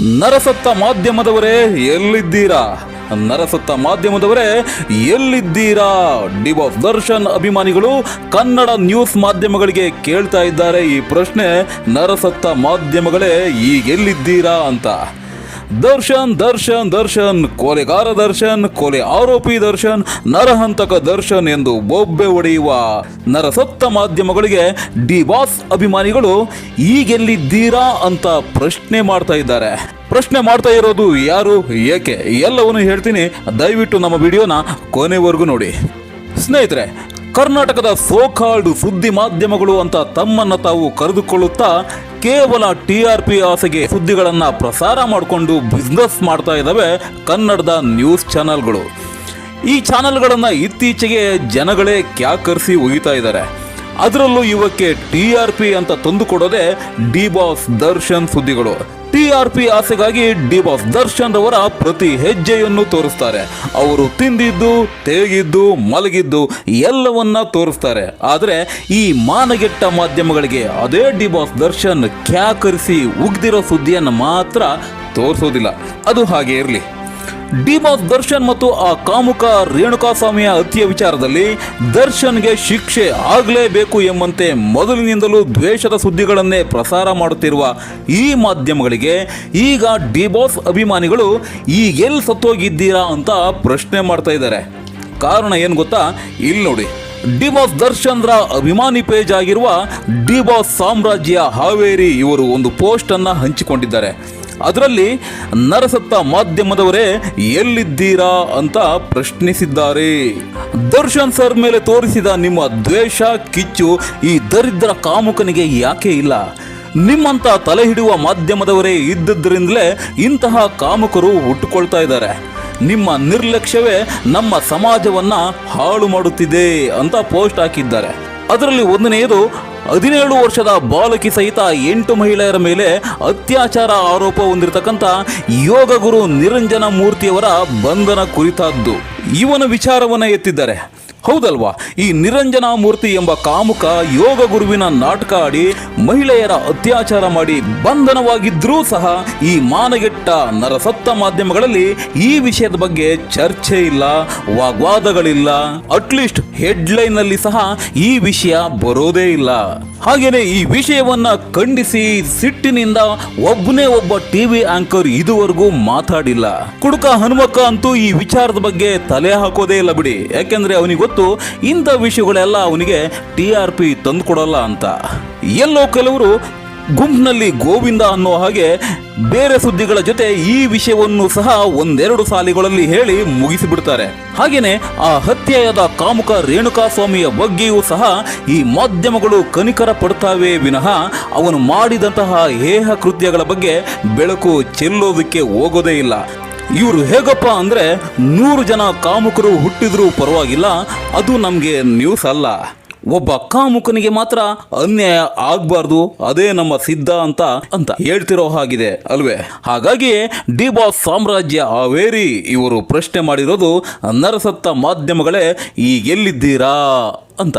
ನರಸತ್ತ ಮಾಧ್ಯಮದವರೇ, ಎಲ್ಲಿದ್ದೀರಾ? ನರಸತ್ತ ಮಾಧ್ಯಮದವರೇ, ಎಲ್ಲಿದ್ದೀರಾ? ಡಿವಾಸ್ ದರ್ಶನ್ ಅಭಿಮಾನಿಗಳು ಕನ್ನಡ ನ್ಯೂಸ್ ಮಾಧ್ಯಮಗಳಿಗೆ ಕೇಳ್ತಾ ಇದ್ದಾರೆ ಈ ಪ್ರಶ್ನೆ ನರಸತ್ತ ಮಾಧ್ಯಮಗಳೇ, ಈಗೆಲ್ಲಿದ್ದೀರಾ ಅಂತ. ದರ್ಶನ್ ದರ್ಶನ್ ದರ್ಶನ್, ಕೊಲೆಗಾರ ದರ್ಶನ್, ಕೊಲೆ ಆರೋಪಿ ದರ್ಶನ್, ನರಹಂತಕ ದರ್ಶನ್ ಎಂದು ಬೊಬ್ಬೆ ಒಡೆಯುವ ನರಸತ್ತ ಮಾಧ್ಯಮಗಳಿಗೆ ಡಿ ಬಾಸ್ ಅಭಿಮಾನಿಗಳು ಈಗೆಲ್ಲಿದ್ದೀರಾ ಅಂತ ಪ್ರಶ್ನೆ ಮಾಡ್ತಾ ಇದ್ದಾರೆ. ಪ್ರಶ್ನೆ ಮಾಡ್ತಾ ಇರೋದು ಯಾರು? ಏಕೆ? ಎಲ್ಲವನ್ನು ಹೇಳ್ತೀನಿ. ದಯವಿಟ್ಟು ನಮ್ಮ ವಿಡಿಯೋನ ಕೊನೆವರೆಗೂ ನೋಡಿ. ಸ್ನೇಹಿತರೆ, ಕರ್ನಾಟಕದ ಸೋಕಾಲ್ಡ್ ಸುದ್ದಿ ಮಾಧ್ಯಮಗಳು ಅಂತ ತಮ್ಮನ್ನು ತಾವು ಕರೆದುಕೊಳ್ಳುತ್ತಾ ಕೇವಲ ಟಿ ಆರ್ ಪಿ ಆಸೆಗೆ ಸುದ್ದಿಗಳನ್ನ ಪ್ರಸಾರ ಮಾಡಿಕೊಂಡು ಬಿಸ್ನೆಸ್ ಮಾಡ್ತಾ ಇದ್ದಾವೆ ಕನ್ನಡದ ನ್ಯೂಸ್ ಚಾನೆಲ್ಗಳು ಈ ಚಾನೆಲ್ಗಳನ್ನು ಇತ್ತೀಚೆಗೆ ಜನಗಳೇ ಕ್ಯಾಕರಿಸಿ ಒಯ್ತಾ ಇದ್ದಾರೆ. ಅದರಲ್ಲೂ ಇವಕ್ಕೆ ಟಿ ಆರ್ ಪಿ ಅಂತ ತಂದುಕೊಡೋದೇ ಡಿ ಬಾಸ್ ದರ್ಶನ್ ಸುದ್ದಿಗಳು. ಟಿ ಆರ್ ಪಿ ಆಸೆಗಾಗಿ ಡಿ ಬಾಸ್ ದರ್ಶನ್ ರವರ ಪ್ರತಿ ಹೆಜ್ಜೆಯನ್ನು ತೋರಿಸ್ತಾರೆ. ಅವರು ತಿಂದಿದ್ದು, ತೇಗಿದ್ದು, ಮಲಗಿದ್ದು ಎಲ್ಲವನ್ನ ತೋರಿಸ್ತಾರೆ. ಆದರೆ ಈ ಮಾನಗೆಟ್ಟ ಮಾಧ್ಯಮಗಳಿಗೆ ಅದೇ ಡಿ ಬಾಸ್ ದರ್ಶನ್ ಕ್ಯಾಕರಿಸಿ ಉಗ್ದಿರೋ ಸುದ್ದಿಯನ್ನು ಮಾತ್ರ ತೋರಿಸೋದಿಲ್ಲ. ಅದು ಹಾಗೆ ಇರಲಿ. ಡಿಮಾಸ್ ದರ್ಶನ್ ಮತ್ತು ಆ ಕಾಮುಕ ರೇಣುಕಾಸ್ವಾಮಿಯ ಹತ್ಯೆ ವಿಚಾರದಲ್ಲಿ ದರ್ಶನ್ಗೆ ಶಿಕ್ಷೆ ಆಗಲೇಬೇಕು ಎಂಬಂತೆ ಮೊದಲಿನಿಂದಲೂ ದ್ವೇಷದ ಸುದ್ದಿಗಳನ್ನೇ ಪ್ರಸಾರ ಮಾಡುತ್ತಿರುವ ಈ ಮಾಧ್ಯಮಗಳಿಗೆ ಈಗ ಡಿಬಾಸ್ ಅಭಿಮಾನಿಗಳು ಈ ಈಗೆಲ್ಲಿ ಸತ್ತೋಗಿದ್ದೀರಾ ಅಂತ ಪ್ರಶ್ನೆ ಮಾಡ್ತಾ ಇದ್ದಾರೆ. ಕಾರಣ ಏನು ಗೊತ್ತಾ? ಇಲ್ಲಿ ನೋಡಿ. ಡಿಬಾಸ್ ದರ್ಶನ್ರ ಅಭಿಮಾನಿ ಪೇಜ್ ಆಗಿರುವ ಡಿಬಾಸ್ ಸಾಮ್ರಾಜ್ಯ ಹಾವೇರಿ ಇವರು ಒಂದು ಪೋಸ್ಟ್ ಅನ್ನ ಹಂಚಿಕೊಂಡಿದ್ದಾರೆ. ಅದರಲ್ಲಿ ನರಸತ್ತ ಮಾಧ್ಯಮದವರೇ ಎಲ್ಲಿದ್ದೀರಾ ಅಂತ ಪ್ರಶ್ನಿಸಿದ್ದಾರೆ. ದರ್ಶನ್ ಸರ್ ಮೇಲೆ ತೋರಿಸಿದ ನಿಮ್ಮ ದ್ವೇಷ, ಕಿಚ್ಚು ಈ ದರಿದ್ರ ಕಾಮುಕನಿಗೆ ಯಾಕೆ ಇಲ್ಲ? ನಿಮ್ಮಂತ ತಲೆ ಹಿಡಿಯುವ ಮಾಧ್ಯಮದವರೇ ಇದ್ದದ್ರಿಂದಲೇ ಇಂತಹ ಕಾಮುಕರು ಹುಟ್ಟುಕೊಳ್ತಾ ಇದ್ದಾರೆ. ನಿಮ್ಮ ನಿರ್ಲಕ್ಷ್ಯವೇ ನಮ್ಮ ಸಮಾಜವನ್ನ ಹಾಳು ಮಾಡುತ್ತಿದೆ ಅಂತ ಪೋಸ್ಟ್ ಹಾಕಿದ್ದಾರೆ. ಅದರಲ್ಲಿ ಒಂದನೆಯದು ಹದಿನೇಳು ವರ್ಷದ ಬಾಲಕಿ ಸಹಿತ ಎಂಟು ಮಹಿಳೆಯರ ಮೇಲೆ ಅತ್ಯಾಚಾರ ಆರೋಪ ಹೊಂದಿರತಕ್ಕಂಥ ಯೋಗ ಗುರು ನಿರಂಜನ ಮೂರ್ತಿಯವರ ಬಂಧನ ಕುರಿತಾದ್ದು. ಇವನ ವಿಚಾರವನ್ನು ಎತ್ತಿದ್ದಾರೆ. ಹೌದಲ್ವಾ? ಈ ನಿರಂಜನ ಮೂರ್ತಿ ಎಂಬ ಕಾಮುಕ ಯೋಗ ಗುರುವಿನ ನಾಟಕ ಆಡಿ ಮಹಿಳೆಯರ ಅತ್ಯಾಚಾರ ಮಾಡಿ ಬಂಧನವಾಗಿದ್ರೂ ಸಹ ಈ ಮಾನಗೆಟ್ಟ ನರಸತ್ತ ಮಾಧ್ಯಮಗಳಲ್ಲಿ ಈ ವಿಷಯದ ಬಗ್ಗೆ ಚರ್ಚೆ ಇಲ್ಲ, ವಾಗ್ವಾದಗಳಿಲ್ಲ. ಅಟ್ಲೀಸ್ಟ್ ಹೆಡ್ಲೈನ್ ಅಲ್ಲಿ ಸಹ ಈ ವಿಷಯ ಬರೋದೇ ಇಲ್ಲ. ಹಾಗೇನೆ ಈ ವಿಷಯವನ್ನ ಖಂಡಿಸಿ ಸಿಟ್ಟಿನಿಂದ ಒಬ್ಬನೇ ಒಬ್ಬ ಟಿವಿ ಆಂಕರ್ ಇದುವರೆಗೂ ಮಾತಾಡಿಲ್ಲ. ಕುಡುಕ ಹನುಮಕ್ಕ ಅಂತೂ ಈ ವಿಚಾರದ ಬಗ್ಗೆ ತಲೆ ಹಾಕೋದೇ ಇಲ್ಲ ಬಿಡಿ. ಯಾಕೆಂದ್ರೆ ಅವನಿಗೆ ಗೊತ್ತು ಇಂಥ ವಿಷಯಗಳೆಲ್ಲ ಅವನಿಗೆ ಟಿ ಆರ್ ಪಿ ತಂದುಕೊಡಲ್ಲ ಅಂತ. ಎಲ್ಲೋ ಕೆಲವರು ಗುಂಪಿನಲ್ಲಿ ಗೋವಿಂದ ಅನ್ನೋ ಹಾಗೆ ಬೇರೆ ಸುದ್ದಿಗಳ ಜೊತೆ ಈ ವಿಷಯವನ್ನು ಸಹ ಒಂದೆರಡು ಸಾಲಿಗಳಲ್ಲಿ ಹೇಳಿ ಮುಗಿಸಿಬಿಡ್ತಾರೆ. ಹಾಗೇನೆ ಆ ಹತ್ಯೆಯಾದ ಕಾಮುಕ ರೇಣುಕಾಸ್ವಾಮಿಯ ಬಗ್ಗೆಯೂ ಸಹ ಈ ಮಾಧ್ಯಮಗಳು ಕನಿಕರ ಪಡ್ತಾವೆ ವಿನಃ ಅವನು ಮಾಡಿದಂತಹ ಹೇಹ ಕೃತ್ಯಗಳ ಬಗ್ಗೆ ಬೆಳಕು ಚೆಲ್ಲೋದಕ್ಕೆ ಹೋಗೋದೇ ಇಲ್ಲ. ಇವರು ಹೇಗಪ್ಪ ಅಂದ್ರೆ ನೂರು ಜನ ಕಾಮುಕರು ಹುಟ್ಟಿದರೂ ಪರವಾಗಿಲ್ಲ, ಅದು ನಮಗೆ ನ್ಯೂಸ್ ಅಲ್ಲ. ಒಬ್ಬ ಕಾಮುಕನಿಗೆ ಮಾತ್ರ ಅನ್ಯಾಯ ಆಗಬಾರ್ದು, ಅದೇ ನಮ್ಮ ಸಿದ್ಧ ಅಂತ ಅಂತ ಹೇಳ್ತಿರೋ ಹಾಗಿದೆ, ಅಲ್ವೇ? ಹಾಗಾಗಿ ಡಿ ಬಾಸ್ ಸಾಮ್ರಾಜ್ಯ ಹಾವೇರಿ ಇವರು ಪ್ರಶ್ನೆ ಮಾಡಿರೋದು ನರಸತ್ತ ಮಾಧ್ಯಮಗಳೇ, ಈಗೆಲ್ಲಿದ್ದೀರಾ? ಅಂತ.